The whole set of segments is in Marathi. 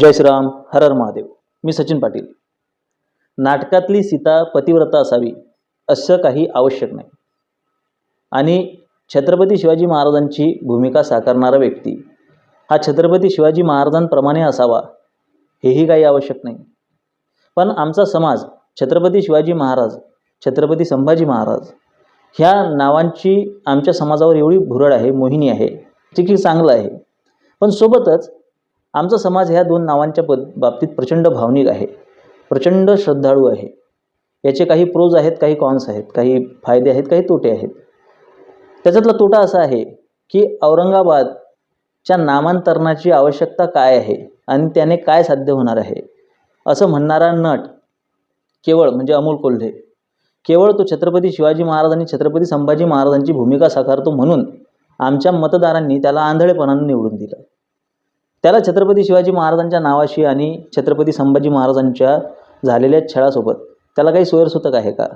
जय श्रीराम हर हर महादेव. मी सचिन पाटील. नाटकातली सीता पतिव्रता असावी असं काही आवश्यक नाही. आणि छत्रपती शिवाजी महाराजांची भूमिका साकारणारा व्यक्ती हा छत्रपती शिवाजी महाराजांप्रमाणे असावा हेही काही आवश्यक नाही. पण आमचा समाज छत्रपती शिवाजी महाराज छत्रपती संभाजी महाराज ह्या नावांची आमच्या समाजावर एवढी भुरळ आहे मोहिनी आहे जे की चांगलं आहे. पण सोबतच आमचा समाज ह्या दोन नावांच्या पद बाबतीत प्रचंड भावनिक आहे. प्रचंड श्रद्धाळू आहे. याचे काही प्रोज आहेत काही कॉन्स आहेत काही फायदे आहेत काही तोटे आहेत. त्याच्यातला तोटा असा आहे की औरंगाबादच्या नामांतरणाची आवश्यकता काय आहे आणि त्याने काय साध्य होणार आहे? असं म्हणणारा नट केवळ म्हणजे अमोल कोल्हे केवळ तो छत्रपती शिवाजी महाराज आणि छत्रपती संभाजी महाराजांची भूमिका साकारतो म्हणून आमच्या मतदारांनी त्याला आंधळेपणानं निवडून दिलं. त्याला छत्रपती शिवाजी महाराजांच्या नावाशी आणि छत्रपती संभाजी महाराजांच्या झालेल्या छळासोबत त्याला काही सोयरसूतक आहे का?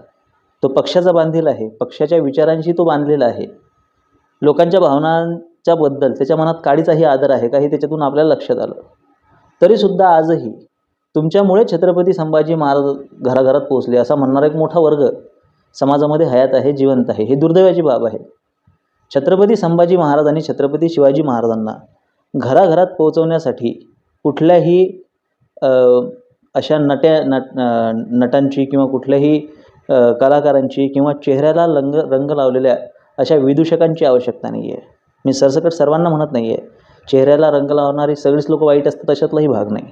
तो पक्षाचा बांधील आहे. पक्षाच्या विचारांशी तो बांधलेला आहे. लोकांच्या भावनांच्या बद्दल त्याच्या मनात काडीचाही आदर आहे का हे त्याच्यातून आपल्याला लक्षात आलं. तरीसुद्धा आजही तुमच्यामुळे छत्रपती संभाजी महाराज घराघरात पोहोचले असा म्हणणारा एक मोठा वर्ग समाजामध्ये हयात आहे जिवंत आहे. हे दुर्दैवाची बाब आहे. छत्रपती संभाजी महाराज आणि छत्रपती शिवाजी महाराजांना घराघरात पोहोचवण्यासाठी कुठल्याही अशा नट्या नट नटांची किंवा कुठल्याही कलाकारांची किंवा चेहऱ्याला रंग रंग लावलेल्या अशा विदूषकांची आवश्यकता नाही आहे मी सरसकट सर्वांना म्हणत नाही आहे चेहऱ्याला रंग लावणारी सगळीच लोक वाईट असतात अशातलाही भाग नाही.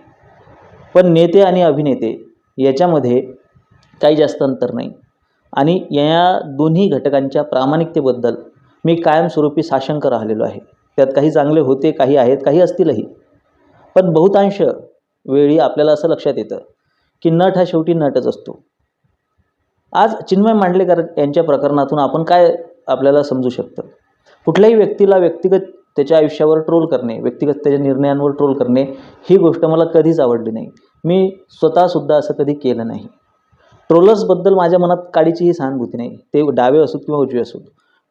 पण नेते आणि अभिनेते याच्यामध्ये काही जास्त अंतर नाही. आणि या दोन्ही घटकांच्या प्रामाणिकतेबद्दल मी कायमस्वरूपी साशंक राहिलेलो आहे. त्यात काही चांगले होते काही आहेत काही असतीलही. पण बहुतांश वेळी आपल्याला असं लक्षात येतं की नट हा शेवटी नटच असतो. आज चिन्मय मांडलेकर यांच्या प्रकरणातून आपण काय आपल्याला समजू शकतं? कुठल्याही व्यक्तीला व्यक्तिगत त्याच्या आयुष्यावर ट्रोल करणे व्यक्तिगत त्याच्या निर्णयांवर ट्रोल करणे ही गोष्ट मला कधीच आवडली नाही. मी स्वतःसुद्धा असं कधी केलं नाही. ट्रोलर्सबद्दल माझ्या मनात काडीचीही सहानुभूती नाही. ते डावे असोत किंवा उजवे असोत.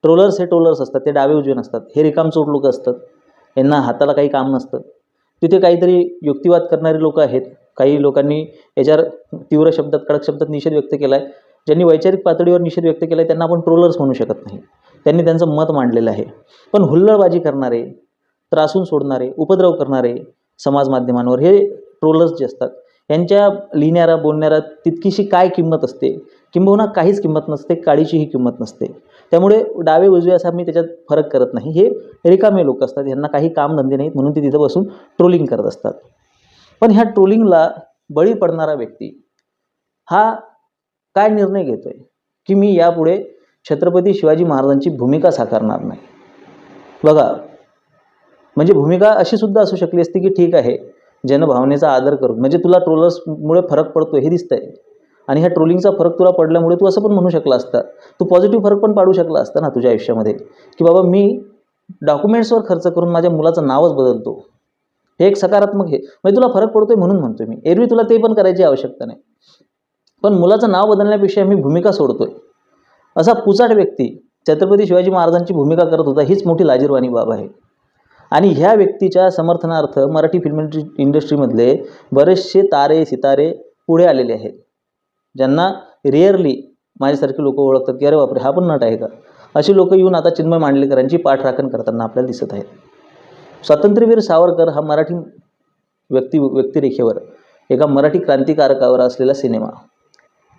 ट्रोलर्स हे ट्रोलर्स असतात ते डावे उजवे नसतात हे रिकामचोट लोक असतात यांना हाताला काही काम नसतं. तिथे काहीतरी युक्तिवाद करणारे लोक आहेत. काही लोकांनी याच्यावर तीव्र शब्दात कडक शब्दात निषेध व्यक्त केला आहे ज्यांनी वैचारिक पातळीवर निषेध व्यक्त केला आहे त्यांना आपण ट्रोलर्स म्हणू शकत नाही. त्यांनी त्यांचं मत मांडलेलं आहे. पण हुल्लडबाजी करणारे त्रासून सोडणारे उपद्रव करणारे समाज माध्यमांवर हे ट्रोलर्स जे असतात यांच्या लिहिणाऱ्या बोलणाऱ्या तितकीशी काय किंमत असते? किंबहुना काहीच किंमत नसते काळीचीही किंमत नसते. त्यामुळे डावे उजवे असा मी त्याच्यात फरक करत नाही. हे रिकामे लोक असतात यांना काही कामधंदे नाहीत म्हणून ते तिथं बसून ट्रोलिंग करत असतात. पण ह्या ट्रोलिंगला बळी पडणारा व्यक्ती हा काय निर्णय घेतो आहे की मी यापुढे छत्रपती शिवाजी महाराजांची भूमिका साकारणार नाही. बघा म्हणजे भूमिका अशी सुद्धा असू शकली असती की ठीक आहे जनभावनेचा आदर करून म्हणजे तुला ट्रोलर्समुळे फरक पडतो हे दिसतंय. आणि ह्या ट्रोलिंगचा फरक तुला पडल्यामुळे तू असं पण म्हणू शकला असता. तू पॉझिटिव्ह फरक पण पाडू शकला असता ना तुझ्या आयुष्यामध्ये. की बाबा मी डॉक्युमेंट्सवर खर्च करून माझ्या मुलाचं नावच बदलतो. हे एक सकारात्मक हे. म्हणजे तुला फरक पडतोय म्हणून म्हणतोय मी. एरवी तुला ते पण करायची आवश्यकता नाही. पण मुलाचं नाव बदलण्यापेक्षा मी भूमिका सोडतोय. असा पुचाट व्यक्ती छत्रपती शिवाजी महाराजांची भूमिका करत होता हीच मोठी लाजीरवाणी बाब आहे. आणि ह्या व्यक्तीच्या समर्थनार्थ मराठी फिल्म इंडस्ट्रीमधले बरेचसे तारे सितारे पुढे आलेले आहेत. ज्यांना रिअरली माझ्यासारखी लोक ओळखतात की अरे बापरे हा पण नट आहे का? अशी लोक येऊन आता चिन्मय मांडलेकरांची पाठराखण करताना आपल्याला दिसत आहेत. स्वातंत्र्यवीर सावरकर हा मराठी व्यक्ती व्यक्तिरेखेवर एका मराठी क्रांतिकारकावर असलेला सिनेमा.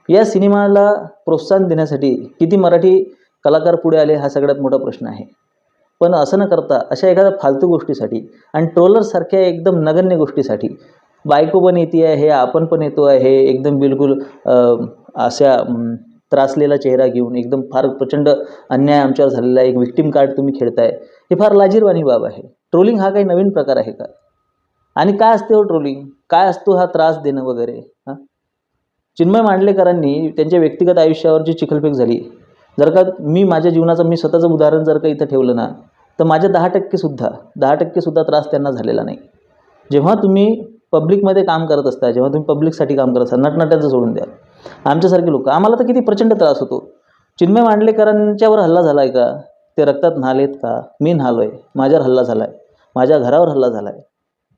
या सिनेमाला प्रोत्साहन देण्यासाठी किती मराठी कलाकार पुढे आले हा सगळ्यात मोठा प्रश्न आहे. पण असं न करता अशा एखाद्या फालतू गोष्टीसाठी आणि ट्रोलरसारख्या एकदम नगण्य गोष्टीसाठी बायको पण येते आहे आपण पण येतो आहे. एकदम बिलकुल अशा त्रासलेला चेहरा घेऊन एकदम फार प्रचंड अन्याय आमच्यावर झालेला आहे. एक विक्टीम कार्ड तुम्ही खेळताय. हे फार लाजीरवाणी बाब आहे. ट्रोलिंग हा काही नवीन प्रकार आहे का? आणि काय असते हो ट्रोलिंग काय असतो हा त्रास देणं वगैरे? हां? चिन्मय मांडलेकरांनी त्यांच्या व्यक्तिगत आयुष्यावर जी चिखलफेक झाली. जर का मी माझ्या जीवनाचं मी स्वतःचं उदाहरण जर का इथं ठेवलं ना तर माझ्या दहा टक्केसुद्धा दहा टक्केसुद्धा त्रास त्यांना झालेला नाही. जेव्हा तुम्ही पब्लिकमध्ये काम करत असता जेव्हा तुम्ही पब्लिकसाठी काम करत असता नटनट्याचं सोडून द्या. आमच्यासारखे लोक आम्हाला तर किती प्रचंड त्रास होतो. चिन्मय मांडलेकरांच्यावर हल्ला झाला आहे का? ते रक्तात न्हालेत का? मी न्हालो आहे माझ्यावर हल्ला झाला आहे माझ्या घरावर हल्ला झाला आहे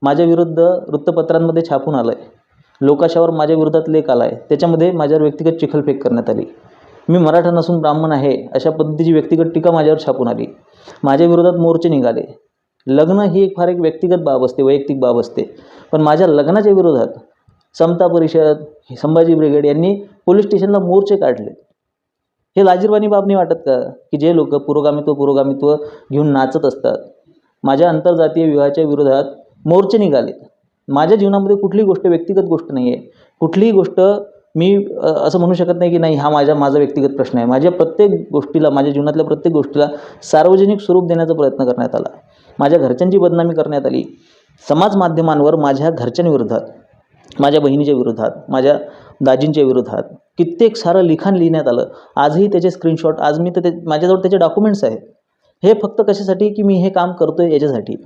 माझ्या विरुद्ध वृत्तपत्रांमध्ये छापून आलं आहे लोकाशावर माझ्या विरोधात लेख आला आहे त्याच्यामध्ये माझ्यावर व्यक्तिगत चिखलफेक करण्यात आली. मी मराठा नसून ब्राह्मण आहे अशा पद्धतीची व्यक्तिगत टीका माझ्यावर छापून आली. माझ्या विरोधात मोर्चे निघाले. लग्न ही एक फार एक व्यक्तिगत बाब असते वैयक्तिक बाब असते. पण माझ्या लग्नाच्या विरोधात समता परिषद संभाजी ब्रिगेड यांनी पोलीस स्टेशनला मोर्चे काढले. हे लाजीरवाणी बाब नाही वाटत का? की जे लोक पुरोगामित्व पुरोगामित्व घेऊन नाचत असतात माझ्या आंतरजातीय विवाहाच्या विरोधात मोर्चे निघाले. माझ्या जीवनामध्ये कुठलीही गोष्ट व्यक्तिगत गोष्ट नाही आहे. कुठलीही गोष्ट मी असं म्हणू शकत नाही की नाही हा माझ्या माझा व्यक्तिगत प्रश्न आहे. माझ्या प्रत्येक गोष्टीला माझ्या जीवनातल्या प्रत्येक गोष्टीला सार्वजनिक स्वरूप देण्याचा प्रयत्न करण्यात आला. माझ्या घरच्यांची बदनामी करण्यात आली. समाज माध्यमांवर माझ्या घरच्यांविरोधात माझ्या बहिणीच्या विरोधात माझ्या दाजींच्या विरोधात कित्येक सारं लिखाण लिहिण्यात आलं. आजही त्याचे स्क्रीनशॉट आज मी तर ते माझ्याजवळ त्याचे डॉक्युमेंट्स आहेत. हे फक्त कशासाठी की मी हे काम करतो आहे याच्यासाठी?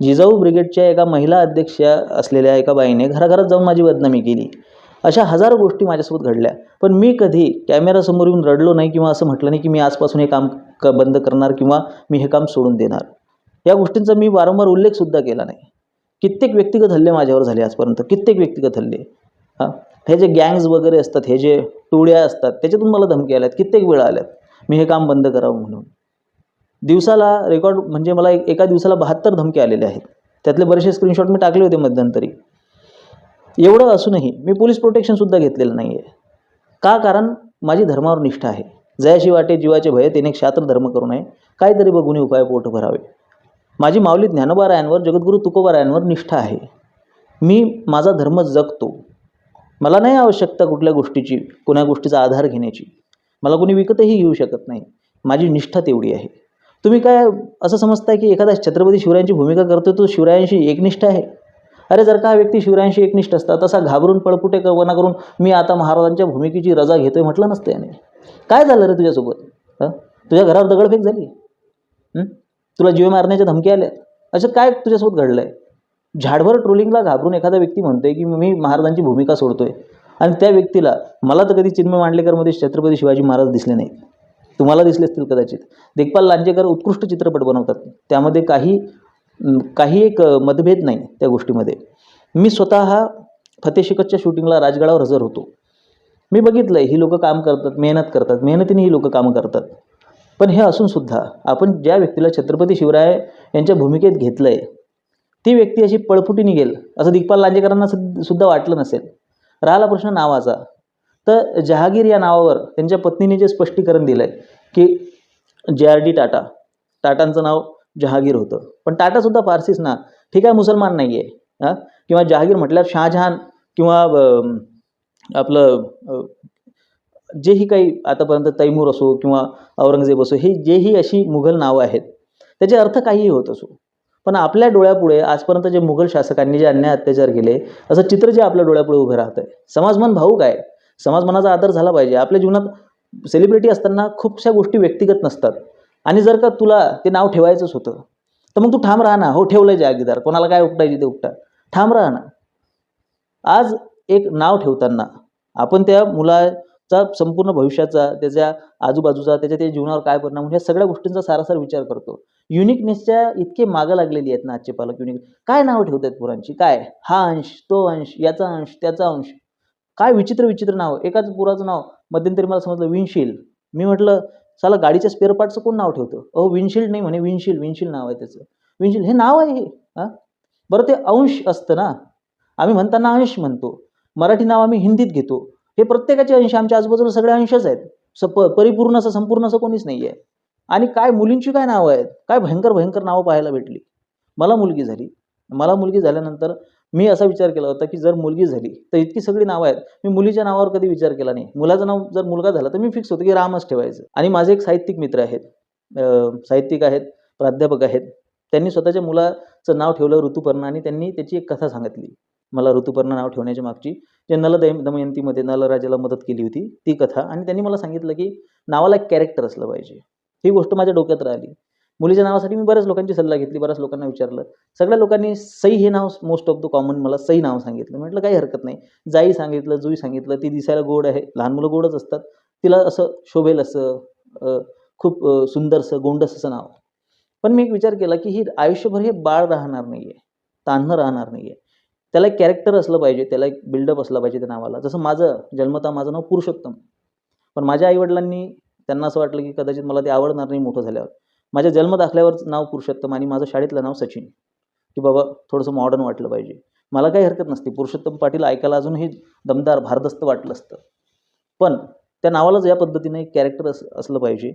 जिजाऊ ब्रिगेडच्या एका महिला अध्यक्ष असलेल्या एका बाईने घराघरात जाऊन माझी बदनामी केली. अशा हजारो गोष्टी माझ्यासोबत घडल्या. पण मी कधी कॅमेरासमोर येऊन रडलो नाही किंवा असं म्हटलं नाही की मी आजपासून हे काम क बंद करणार किंवा मी हे काम सोडून देणार. या गोष्टींचा मी वारंवार उल्लेखसुद्धा केला नाही. कित्येक व्यक्तिगत हल्ले माझ्यावर झाले आजपर्यंत. कित्येक व्यक्तिगत हल्ले. हां? हे जे गँग्ज वगैरे असतात हे जे टोळ्या असतात त्याच्यातून मला धमकी आल्यात. कित्येक वेळा आल्यात. मी हे काम बंद करावं म्हणून. दिवसाला रेकॉर्ड म्हणजे मला एक एका दिवसाला बहात्तर धमके आलेले आहेत. त्यातले बरेचसे स्क्रीनशॉट मी टाकले होते मध्यंतरी. एवढं असूनही मी पोलीस प्रोटेक्शनसुद्धा घेतलेलं नाही आहे का? कारण माझी धर्मावर निष्ठा आहे. जयाशी वाटे जीवाचे भय त्याने क्षात्र धर्म करू नये. काहीतरी बघून उपाय पोट भरावे. माझी माऊली ज्ञानोबारायांवर जगद्गुरू तुकोबारायांवर निष्ठा आहे. मी माझा धर्म जगतो. मला नाही आवश्यकता कुठल्या गोष्टीची कोण्या गोष्टीचा आधार घेण्याची. मला कोणी विकतही घेऊ शकत नाही. माझी निष्ठा तेवढी आहे. तुम्ही काय असं समजताय की एखादा छत्रपती शिवरायांची भूमिका करतो तो शिवरायांशी एकनिष्ठ आहे? अरे जर का हा व्यक्ती शिवरायांशी एकनिष्ठ असता तसा घाबरून पळपुटे कल्पना करून मी आता महाराजांच्या भूमिकेची रजा घेतोय म्हटलं नसतं याने. काय झालं रे तुझ्यासोबत? हां? तुझ्या घरावर दगडफेक झाली? तुला जीव मारण्याच्या धमकी आल्या असं काय तुझ्यासोबत घडलं आहे झाडभर ट्रोलिंगला घाबरून एखादा व्यक्ती म्हणतोय की मी महाराजांची भूमिका सोडतोय. आणि त्या व्यक्तीला मला तर कधी चिन्मय मांडलेकरमध्ये छत्रपती शिवाजी महाराज दिसले नाहीत. तुम्हाला दिसले असतील कदाचित. देखपाल लांजेकर उत्कृष्ट चित्रपट बनवतात. त्यामध्ये काही काही एक मतभेद नाही त्या गोष्टीमध्ये. मी स्वतः फतेशिकतच्या शूटिंगला राजगडावर हजर होतो. मी बघितलं आहे ही लोकं काम करतात मेहनत करतात. मेहनतीने ही लोकं कामं करतात. पण हे असूनसुद्धा आपण ज्या व्यक्तीला छत्रपती शिवराय यांच्या भूमिकेत घेतलं आहे ती व्यक्ती अशी पळपुटी निघेल असं दिग्पाल लांजेकरांना सुद्धा वाटलं नसेल. राहिला प्रश्न नावाचा. तर जहागीर या नावावर त्यांच्या पत्नीने जे स्पष्टीकरण दिलं आहे की जे आर डी टाटा. टाटांचं नाव जहागीर होतं. पण टाटासुद्धा फारसीच ना. ठीक आहे मुसलमान नाही आहे हां? किंवा जहागीर म्हटल्यावर शहाजहान किंवा आपलं जेही काही आतापर्यंत तैमूर असो किंवा औरंगजेब असो हे जेही अशी मुघल नावं आहेत त्याचे अर्थ काहीही होत असो. पण आपल्या डोळ्यापुढे आजपर्यंत जे मुघल शासकांनी जे अन्याय अत्याचार केले असं चित्र जे आपल्या डोळ्यापुढे उभं राहतं आहे समाजमन भाऊक आहे. समाजमनाचा आदर झाला पाहिजे. आपल्या जीवनात सेलिब्रिटी असताना खूपशा गोष्टी व्यक्तिगत नसतात. आणि जर का तुला ते नाव ठेवायचंच होतं तर मग तू ठाम राहा ना. हो ठेवलं जागीदार कोणाला काय उपटायचे ते उपटा. ठाम राहा ना. आज एक नाव ठेवताना आपण त्या मुला चा संपूर्ण भविष्याचा त्याच्या आजूबाजूचा त्याच्या त्या जीवनावर काय परिणाम ह्या सगळ्या गोष्टींचा सारासार विचार करतो. युनिकनेसच्या इतके मागं लागलेली आहेत ना आजचे पालक युनिक काय नावं ठेवत आहेत पोरांची? काय? हा अंश तो अंश याचा अंश त्याचा अंश. काय विचित्र विचित्र नाव. एकाच पुराचं नाव मध्यंतरी मला समजलं विनशील मी म्हटलं चला गाडीच्या स्पेअर पार्टचं कोण नाव ठेवतं? अहो विनशील्ड नाही म्हणे विनशील विनशील नाव आहे त्याचं. विनशील हे नाव आहे हे? बरं ते अंश असतं ना. आम्ही म्हणताना अंश म्हणतो. मराठी नाव आम्ही हिंदीत घेतो. हे प्रत्येकाचे अंश आमच्या आजूबाजूला सगळे अंशच आहेत. स प परिपूर्ण असं संपूर्ण असं कोणीच नाही आहे आणि काय मुलींची काय नावं आहेत? काय भयंकर भयंकर नावं पाहायला भेटली? मला मुलगी झाली. मला मुलगी झाल्यानंतर मी असा विचार केला होता की जर मुलगी झाली तर इतकी सगळी नावं आहेत. मी मुलीच्या नावावर कधी विचार केला नाही. मुलाचं नाव जर मुलगा झाला तर मी फिक्स होतो की रामच ठेवायचं. आणि माझे एक साहित्यिक मित्र आहेत. साहित्यिक आहेत प्राध्यापक आहेत. त्यांनी स्वतःच्या मुलाचं नाव ठेवलं ऋतुपर्णा आणि त्यांनी त्याची एक कथा सांगितली. मला ऋतुपर्णा नाव ठेवण्याच्या मागची जे नल दमयंतीमध्ये नलराजाला मदत केली होती ती कथा. आणि त्यांनी मला सांगितलं की नावाला एक कॅरेक्टर असलं पाहिजे. ही गोष्ट माझ्या डोक्यात राहिली. मुलीच्या नावासाठी मी बऱ्याच लोकांची सल्ला घेतली बऱ्याच लोकांना विचारलं. सगळ्या लोकांनी सई हे नाव मोस्ट ऑफ द कॉमन मला सई नाव सांगितलं. म्हटलं काही हरकत नाही. जाई सांगितलं जुई सांगितलं ती दिसायला गोड आहे. लहान मुलं गोडच असतात. तिला असं शोभेल असं खूप सुंदरसं गोंडस असं नाव. पण मी एक विचार केला की ही आयुष्यभर हे बाळ राहणार नाही आहे तान्ह राहणार नाही आहे त्याला एक कॅरेक्टर असलं पाहिजे त्याला एक बिल्डअप असला पाहिजे त्या नावाला. जसं माझं जन्मता माझं नाव पुरुषोत्तम. पण माझ्या आईवडिलांनी त्यांना असं वाटलं की कदाचित मला ते आवडणार नाही मोठं झाल्यावर. माझ्या जन्मदाखल्यावरच नाव पुरुषोत्तम आणि माझं शाळेतलं नाव सचिन. की बाबा थोडंसं मॉडर्न वाटलं पाहिजे. मला काही हरकत नसते. पुरुषोत्तम पाटील ऐकायला अजूनही दमदार भारदस्त वाटलं असतं. पण त्या नावालाच या पद्धतीने एक कॅरेक्टर अस असलं पाहिजे.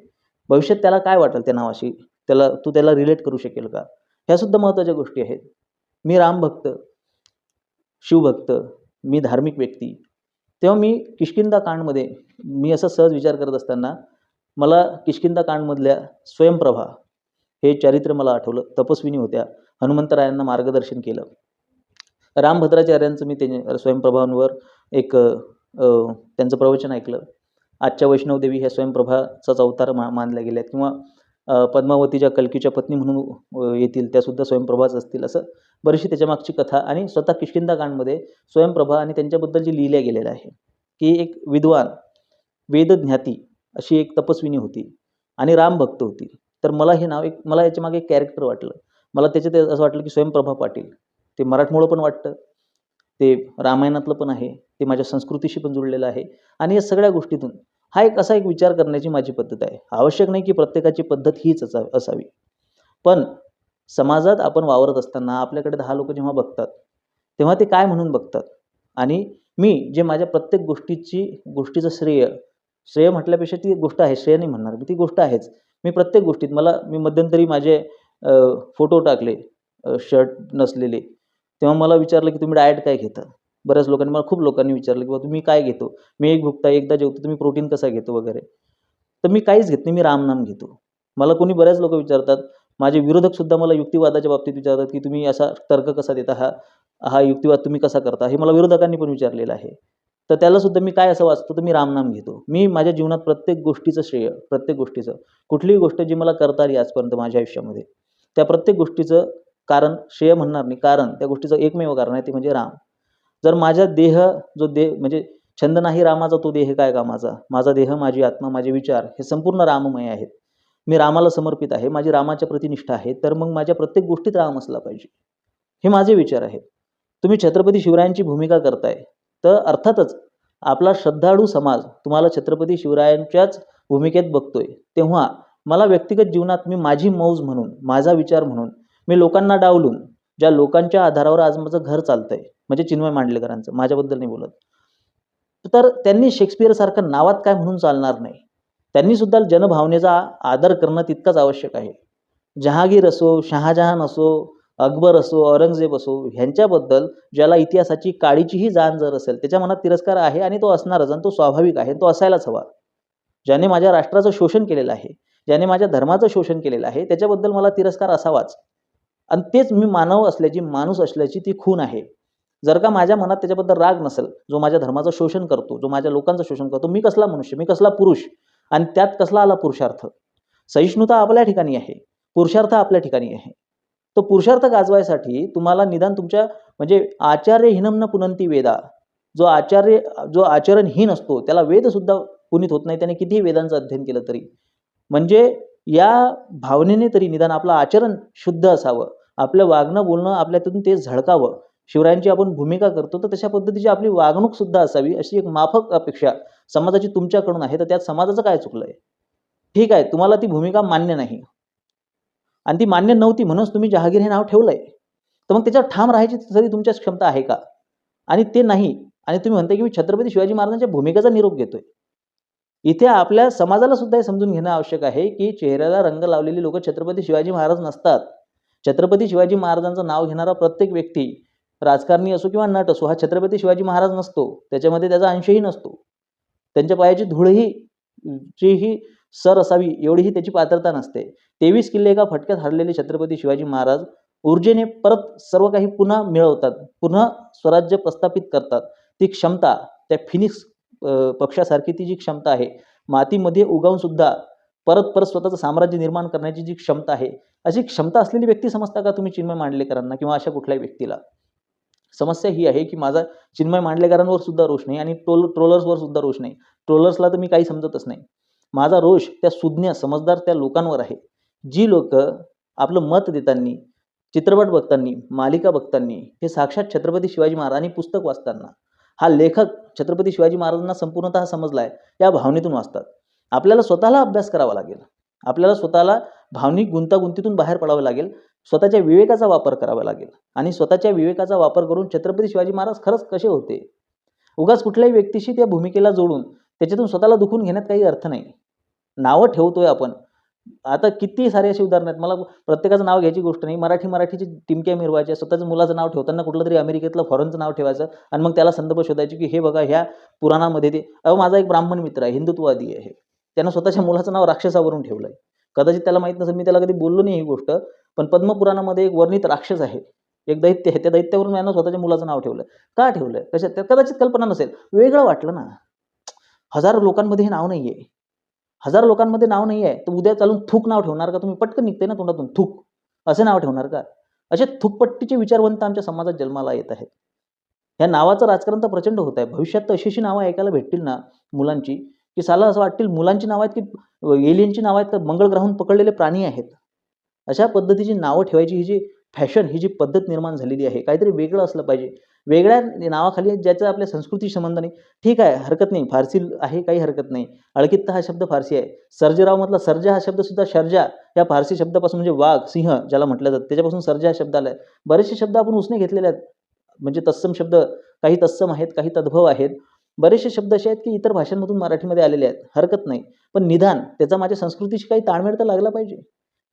भविष्यात त्याला काय वाटेल त्या नावाशी? त्याला तू त्याला रिलेट करू शकेल का? ह्यासुद्धा महत्त्वाच्या गोष्टी आहेत. मी रामभक्त. शिवभक्त मी धार्मिक व्यक्ती. तेव्हा मी किष्किंधा कांडमध्ये मी असा सहज विचार करत असताना मला किष्किंधा कांडमधल्या स्वयंप्रभा हे चारित्र्य मला आठवलं. तपस्विनी होत्या. हनुमंतरायांना मार्गदर्शन केलं. रामभद्राचार्यांचं मी ते स्वयंप्रभांवर एक त्यांचं प्रवचन ऐकलं. आजच्या वैष्णवदेवी ह्या स्वयंप्रभाचाच अवतार मा मानल्या गेल्यात. किंवा पद्मावतीच्या कल्कीच्या पत्नी म्हणून येतील त्यासुद्धा स्वयंप्रभाच असतील असं बरीचशी त्याच्यामागची कथा आणि स्वतः किष्किंदाकांडमध्ये स्वयंप्रभा आणि त्यांच्याबद्दल जे लिहिल्या गेलेलं आहे की एक विद्वान वेदज्ञाती अशी एक तपस्विनी होती आणि रामभक्त होती. तर मला हे नाव एक मला याच्यामागे एक कॅरेक्टर वाटलं. मला त्याच्यात असं वाटलं की स्वयंप्रभा पाटील. ते मराठमोळं पण वाटतं. ते रामायणातलं पण आहे. ते माझ्या संस्कृतीशी पण जुळलेलं आहे. आणि या सगळ्या गोष्टीतून हा एक असा एक विचार करण्याची माझी पद्धत आहे. आवश्यक नाही की प्रत्येकाची पद्धत हीच असा असावी. पण समाजात आपण वावरत असताना आपल्याकडे दहा लोक जेव्हा बघतात तेव्हा ते काय म्हणून बघतात? आणि मी जे माझ्या प्रत्येक गोष्टीची गोष्टीचं श्रेय श्रेय म्हटल्यापेक्षा ती गोष्ट आहे. श्रेय नाही म्हणणार मी ती गोष्ट आहेच. मी प्रत्येक गोष्टीत मला मी मध्यंतरी माझे फोटो टाकले शर्ट नसलेले तेव्हा मला विचारलं की तुम्ही डायट काय घेता? बऱ्याच लोकांनी मला खूप लोकांनी विचारलं की बाबा तुम्ही काय घेतो? मी एक भुकता एकदा जेवतो तुम्ही प्रोटीन कसा घेतो वगैरे. तर मी काहीच घेत नाही मी रामनाम घेतो. मला कोणी बऱ्याच लोक विचारतात माझे विरोधकसुद्धा मला युक्तिवादाच्या बाबतीत विचारतात की तुम्ही असा तर्क कसा देता? हा हा युक्तिवाद तुम्ही कसा करता? हे मला विरोधकांनी पण विचारलेलं आहे. तर त्यालासुद्धा मी काय असं वाचतो तर मी रामनाम घेतो. मी माझ्या जीवनात प्रत्येक गोष्टीचं श्रेय प्रत्येक गोष्टीचं कुठलीही गोष्ट जी मला करता आली आजपर्यंत माझ्या आयुष्यामध्ये त्या प्रत्येक गोष्टीचं कारण श्रेय म्हणणार नाही. कारण त्या गोष्टीचं एकमेव कारण आहे ते म्हणजे राम. जर माझ्या देह जो देह म्हणजे छंद नाही रामाचा तो देह काय कामाचा? माझा देह माझी आत्मा माझे विचार हे संपूर्ण राममय आहेत. मी रामाला समर्पित आहे माझी रामाच्या प्रतिनिष्ठा आहे तर मग माझ्या प्रत्येक गोष्टीत राम असला पाहिजे. हे माझे विचार आहेत. तुम्ही छत्रपती शिवरायांची भूमिका करताय तर अर्थातच आपला श्रद्धाळू समाज तुम्हाला छत्रपती शिवरायांच्याच भूमिकेत बघतोय. तेव्हा मला व्यक्तिगत जीवनात मी माझी मौज म्हणून माझा विचार म्हणून मी लोकांना डावलून ज्या लोकांच्या आधारावर आज माझं घर चालतंय म्हणजे चिन्मय मांडलेकरांचं. माझ्याबद्दल नाही बोलत. तर त्यांनी शेक्सपियरसारखं नावात काय म्हणून चालणार नाही. त्यांनी सुद्धा जनभावनेचा आदर करणं तितकंच आवश्यक आहे. जहागीर असो शहाजहान असो अकबर असो औरंगजेब असो ह्यांच्याबद्दल ज्याला इतिहासाची काळीचीही जाण जर असेल त्याच्या मनात तिरस्कार आहे आणि तो असणारच आणि तो स्वाभाविक आहे तो असायलाच हवा. ज्याने माझ्या राष्ट्राचं शोषण केलेलं आहे ज्याने माझ्या धर्माचं शोषण केलेलं आहे त्याच्याबद्दल मला तिरस्कार असावाच. आणि तेच मी मानव असल्याची माणूस असल्याची ती खून आहे. जर का माझ्या मनात त्याच्याबद्दल राग नसेल जो माझ्या धर्माचं शोषण करतो जो माझ्या लोकांचं शोषण करतो मी कसला मनुष्य मी कसला पुरुष आणि त्यात कसला आला पुरुषार्थ? सहिष्णुता आपल्या ठिकाणी आहे पुरुषार्थ आपल्या ठिकाणी आहे. तो पुरुषार्थ गाजवायसाठी तुम्हाला निदान तुमच्या म्हणजे आचार्य हिनम न पुनंती वेदा जो आचार्य जो आचरणहीन असतो त्याला वेदसुद्धा पुनित होत नाही त्याने कितीही वेदांचं अध्ययन केलं तरी. म्हणजे या भावनेने तरी निदान आपलं आचरण शुद्ध असावं आपलं वागणं बोलणं आपल्यातून ते झळकावं शिवरायांची आपण भूमिका करतो तर तशा पद्धतीची आपली वागणूक सुद्धा असावी अशी एक माफक अपेक्षा समाजाची तुमच्याकडून आहे. तर त्यात समाजाचं काय चुकलं आहे ठीक आहे तुम्हाला ती भूमिका मान्य नाही. आणि ती मान्य नव्हती म्हणूनच तुम्ही जहागीर हे नाव ठेवलंय. तर मग त्याच्यावर ठाम राहायची तरी तुमच्यात क्षमता आहे का? आणि ते नाही. आणि तुम्ही म्हणताय की मी छत्रपती शिवाजी महाराजांच्या भूमिकेचा निरोप घेतोय. इथे आपल्या समाजाला सुद्धा हे समजून घेणं आवश्यक आहे की चेहऱ्याला रंग लावलेली लोक छत्रपती शिवाजी महाराज नसतात. छत्रपती शिवाजी महाराजांचं नाव घेणारा प्रत्येक व्यक्ती राजकारणी असो किंवा नट असो हा छत्रपती शिवाजी महाराज नसतो. त्याच्यामध्ये त्याचा अंशही नसतो. त्यांच्या पायाची धूळही ची ही सर असावी एवढीही त्याची पात्रता नसते. तेवीस किल्ले एका फटक्यात हरलेले छत्रपती शिवाजी महाराज ऊर्जेने परत सर्व काही पुन्हा मिळवतात पुन्हा स्वराज्य प्रस्थापित करतात. ती क्षमता त्या फिनिक्स पक्षासारखी ती जी क्षमता आहे मातीमध्ये उगावून सुद्धा परत परत स्वतःचं साम्राज्य निर्माण करण्याची जी क्षमता आहे अशी क्षमता असलेली व्यक्ती समजता का तुम्ही चिन्मय मांडलेकरांना किंवा अशा कुठल्याही व्यक्तीला? समस्या ही आहे की माझा चिन्मय मांडलेकरांवर सुद्धा रोष नाही आणि ट्रोल ट्रोलर्सवर सुद्धा रोष नाही. ट्रोलर्सला तर मी काही समजतच नाही. माझा रोष त्या सुज्ञ समजदार त्या लोकांवर आहे. जी लोक आपलं मत देताना चित्रपट बघताना मालिका बघताना हे साक्षात छत्रपती शिवाजी महाराज आणि पुस्तक वाचताना हा लेखक छत्रपती शिवाजी महाराजांना संपूर्णतः समजला आहे या भावनेतून वाचतात. आपल्याला स्वतःला अभ्यास करावा लागेल. आपल्याला स्वतःला भावनिक गुंतागुंतीतून बाहेर पडावं लागेल. स्वतःच्या विवेकाचा वापर करावा लागेल. आणि स्वतःच्या विवेकाचा वापर करून छत्रपती शिवाजी महाराज खरंच कसे होते? उगाच कुठल्याही व्यक्तीशी त्या भूमिकेला जोडून त्याच्यातून स्वतःला दुखून घेण्यात काही अर्थ नाही. नावं ठेवतोय आपण. आता किती सारे असे उदाहरण आहेत. मला प्रत्येकाचं नाव घ्यायची गोष्ट नाही. मराठी मराठीची टिमक्या मिरवायच्या स्वतःचं मुलाचं नाव ठेवताना कुठलं तरी अमेरिकेतलं फॉरेनचं नाव ठेवायचं आणि मग त्याला संदर्भ शोधायचे की हे बघा ह्या पुराणामध्ये ते अहो माझा एक ब्राह्मण मित्र आहे हिंदुत्ववादी आहे. त्यानं स्वतःच्या मुलाचं नाव राक्षसावरून ठेवलं आहे कदाचित त्याला माहीत नसेल. मी त्याला कधी बोललो नाही ही गोष्ट. पण पद्मपुराणामध्ये एक वर्णित राक्षस आहे. एक दैत्य आहे. त्या दैत्यावरून यानं स्वतःच्या मुलाचं नाव ठेवलं. का ठेवलं? कशा त्या कदाचित कल्पना नसेल. वेगळं वाटलं ना. हजारो लोकांमध्ये हे नाव नाही आहे हजार लोकांमध्ये नाव नाही आहे तर उद्या चालून थूक नाव ठेवणार का? तुम्ही पटकन निघते ना तोंडातून. थूक. असे नाव ठेवणार का? असे थुकपट्टीचे विचारवंत आमच्या समाजात जन्माला येत आहेत. ह्या नावाचं राजकारण तर प्रचंड होत आहे. भविष्यात तर अशी अशी नावं ऐकायला भेटतील ना मुलांची? की साला असं वाटतील मुलांची नावं आहेत की एलियनची नावं आहेत तर मंगळ ग्रहाहून पकडलेले प्राणी आहेत. अशा पद्धतीची नावं ठेवायची ही जी फॅशन ही जी पद्धत निर्माण झालेली आहे काहीतरी वेगळं असलं पाहिजे. वेगळ्या नावाखाली ज्याचा आपल्या संस्कृतीशी संबंध नाही. ठीक आहे हरकत नाही. फारसी आहे काही हरकत नाही. अळकित्त हा शब्द फारसी आहे. सर्जेरावमधला सर्जा हा शब्द सुद्धा शर्जा या फारसी शब्दापासून म्हणजे वाघ सिंह ज्याला म्हटलं जातं. त्याच्यापासून सर्जा हा शब्द आला आहे. बरेचसे शब्द आपण उसने घेतलेले आहेत. म्हणजे तत्सम शब्द काही तत्सम आहेत काही तद्भव आहेत. बरेचसे शब्द असे आहेत की इतर भाषांमधून मराठीमध्ये आलेले आहेत. हरकत नाही. पण निदान त्याचा माझ्या संस्कृतीशी काही ताळमेळ तर लागला पाहिजे.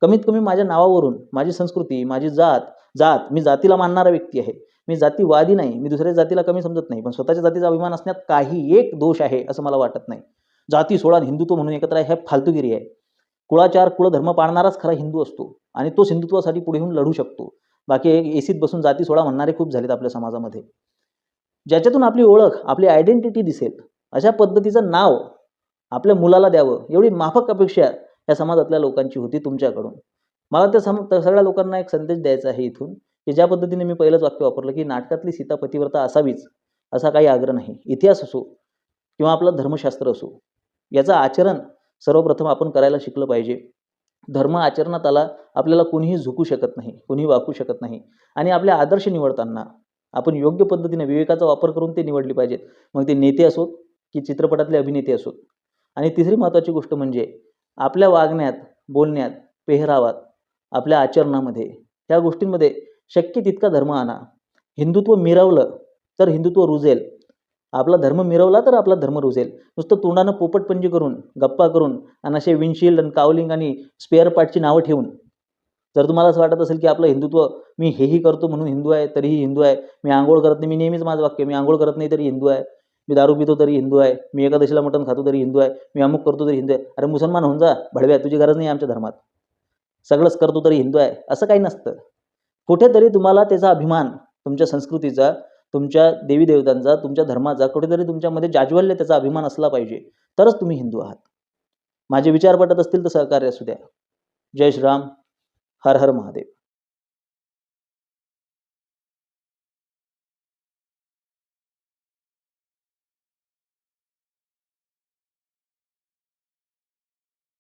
कमीत कमी माझ्या नावावरून माझी संस्कृती माझी जात जात मी जातीला मानणारा व्यक्ती आहे. मी जातीवादी नाही मी दुसऱ्या जातीला कमी समजत नाही पण स्वतःच्या जातीचा अभिमान असण्यात काही एक दोष आहे असं मला वाटत नाही. जाती सोडा हिंदुत्व म्हणून एकत्र आहे हे फालतुगिरी आहे. कुळाचार कुळधर्म पाळणाराच खरा हिंदू असतो आणि तोच हिंदुत्वासाठी पुढे येऊन लढू शकतो. बाकी एसीत बसून जाती सोळा म्हणणारे खूप झालेत आपल्या समाजामध्ये. ज्याच्यातून आपली ओळख आपली आयडेंटिटी दिसेल अशा पद्धतीचं नाव आपल्या मुलाला द्यावं एवढी माफक अपेक्षा या समाजातल्या लोकांची होती तुमच्याकडून. मला त्या सम सगळ्या लोकांना एक संदेश द्यायचा आहे इथून की ज्या पद्धतीने मी पहिलंच वाक्य वापरलं की नाटकातली सीता पतिव्रता असावीच असा काही आग्रह नाही. इतिहास असो किंवा आपलं धर्मशास्त्र असो याचं आचरण सर्वप्रथम आपण करायला शिकलं पाहिजे. धर्म आचरणात आला आपल्याला कोणीही झुकू शकत नाही कोणीही वाकू शकत नाही. आणि आपले आदर्श निवडताना आपण योग्य पद्धतीने विवेकाचा वापर करून ते निवडले पाहिजेत. मग ते नेते असोत की चित्रपटातले अभिनेते असोत. आणि तिसरी महत्त्वाची गोष्ट म्हणजे आपल्या वागण्यात बोलण्यात पेहरावात आपल्या आचरणामध्ये त्या गोष्टींमध्ये शक्य तितका धर्म आणा. हिंदुत्व मिरवलं तर हिंदुत्व रुजेल. आपला धर्म मिरवला तर आपला धर्म रुजेल. नुसतं तोंडानं पोपटपंजी करून गप्पा करून आणि असे विंडशिल्ड आणि कावलिंग आणि स्पेअर पार्टची नावं ठेवून. जर तुम्हाला असं वाटत असेल की आपलं हिंदुत्व मी हेही करतो म्हणून हिंदू आहे तरीही हिंदू आहे मी आंघोळ करत नाही मी नेहमीच माझं वाक्य मी आंघोळ करत नाही तरी हिंदू आहे. मी दारू पितो तरी हिंदू आहे मी एकादशीला मटण खातो तरी हिंदू आहे मी अमुक करतो तरी हिंदू आहे. अरे मुसलमान होऊन जा भडव्या तुझी गरज नाही आमच्या धर्मात. सगळंच करतो तरी हिंदू आहे असं काही नसतं. कुठेतरी तुम्हाला त्याचा अभिमान तुमच्या संस्कृतीचा तुमच्या देवी देवतांचा तुमच्या धर्माचा कुठेतरी तुमच्यामध्ये जाज्वल्य त्याचा अभिमान असला पाहिजे तरच तुम्ही हिंदू आहात. माझे विचार पटत असतील तर सहकार्य असू द्या. जय श्रीराम हर हर महादेव.